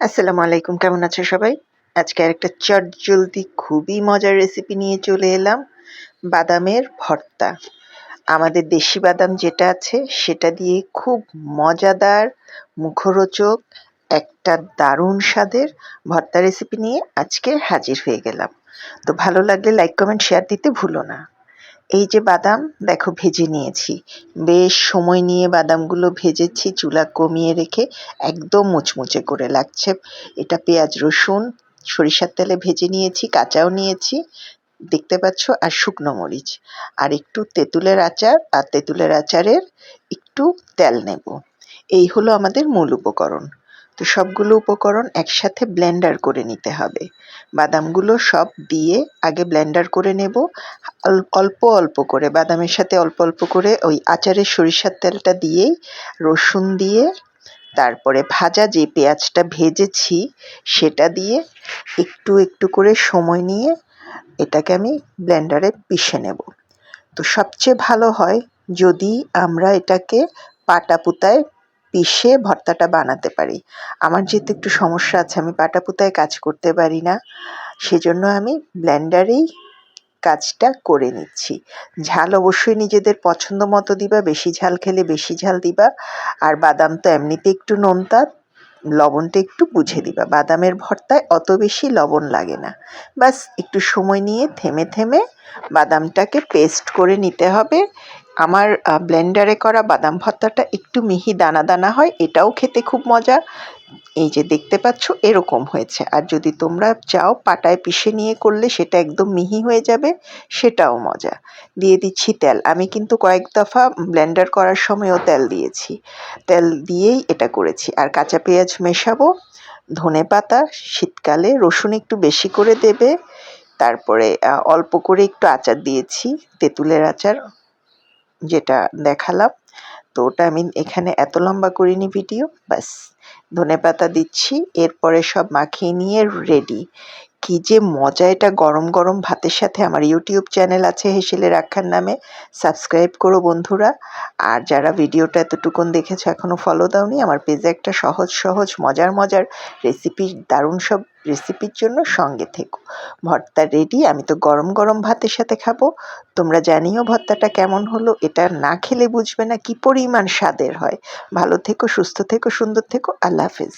আসসালামু আলাইকুম, কেমন আছো সবাই? আজকে আরেকটা চট জলদি খুবই মজার রেসিপি নিয়ে চলে এলাম, বাদামের ভর্তা। আমাদের দেশি বাদাম যেটা আছে, সেটা দিয়ে খুব মজাদার, মুখরোচক, একটা দারুণ স্বাদের ভর্তা রেসিপি নিয়ে আজকে হাজির হয়ে গেলাম। তো ভালো লাগলে লাইক কমেন্ট শেয়ার দিতে ভুলো না। এই যে বাদাম, দেখো ভেজে নিয়েছি। বেশ সময় নিয়ে বাদামগুলো ভেজেছি, চুলা কমিয়ে রেখে একদম মুচমুচে করে লাগছে। এটা পেঁয়াজ, রসুন, সরিষার তেলে ভেজে নিয়েছি, কাঁচাও নিয়েছি, দেখতে পাচ্ছ, আর শুকনো মরিচ। আর একটু তেঁতুলের আচার, আর তেঁতুলের আচারের একটু তেল নেব। এই হলো আমাদের মূল উপকরণ। তো সবগুলো উপকরণ একসাথে ব্লেন্ডার করে নিতে হবে। বাদামগুলো সব দিয়ে আগে ব্লেন্ডার করে নেব। অল্প অল্প করে, বাদামের সাথে অল্প অল্প করে ওই আচারের সরিষার তেলটা দিয়েই রসুন দিয়ে, তারপরে ভাজা যে পেঁয়াজটা ভেজেছি সেটা দিয়ে একটু একটু করে সময় নিয়ে এটাকে আমি ব্লেন্ডারে পিষে নেব। তো সবচেয়ে ভালো হয় যদি আমরা এটাকে পাটা পুতায় পিষে ভর্তাটা বানাতে পারি। আমার যেহেতু একটু সমস্যা আছে, আমি পাটা পুতায় কাজ করতে পারি না, সেজন্য আমি ব্লেন্ডারেই কাজটা করে নিচ্ছি। ঝাল অবশ্যই নিজেদের পছন্দ মতো দিবা, বেশি ঝাল খেলে বেশি ঝাল দিবা, আর বাদাম তো এমনিতে একটু নোনতা, লবণটা একটু বুঝে দিবা। বাদামের ভর্তায় অত বেশি লবণ লাগে না। বাস একটু সময় নিয়ে থেমে থেমে বাদামটাকে পেস্ট করে নিতে হবে আমার ব্লেন্ডারে করা বাদাম ভর্তাটা একটু মিহি দানা দানা হয়, এটাও খেতে খুব মজা। এই যে দেখতে পাচ্ছ, এরকম হয়েছে। আর যদি তোমরা চাও পাটায় পিষে নিয়ে করলে সেটা একদম মিহি হয়ে যাবে, সেটাও মজা। দিয়ে দিচ্ছি তেল। আমি কিন্তু কয়েক দফা ব্লেন্ডার করার সময়ও তেল দিয়েছি। তেল দিয়েই এটা করেছি। আর কাঁচা পেঁয়াজ মেশাবো, ধনে পাতা, শীতকালে রসুন একটু বেশি করে দেবে, তারপরে অল্প করে একটু আচার দিয়েছি, তেঁতুলের আচার। যেটা দেখালাম। তো ওটা আমি এখানে এত লম্বা করিনি ভিডিও, ব্যাস ধনে পাতা দিচ্ছি, এরপরে সব মাখিয়ে নিয়ে রেডি কি যে মজা এটা গরম গরম ভাতের সাথে আমার ইউটিউব চ্যানেল আছে হেসেলে রাখার নামে সাবস্ক্রাইব করো বন্ধুরা। আর যারা ভিডিওটা এতটুকুন দেখেছ এখনও ফলো দাওনি, আমার পেজে একটা সহজ সহজ মজার মজার রেসিপি দারুণ সব রেসিপির জন্য সঙ্গে থেকো। ভর্তা রেডি আমি তো গরম গরম ভাতের সাথে খাব। তোমরা জানিও ভর্তাটা কেমন হলো, এটা না খেলে বুঝবে না কি পরিমাণ স্বাদের হয়। ভালো থেকো, সুস্থ থেকো, সুন্দর থেকো, আল্লাহ হাফেজ।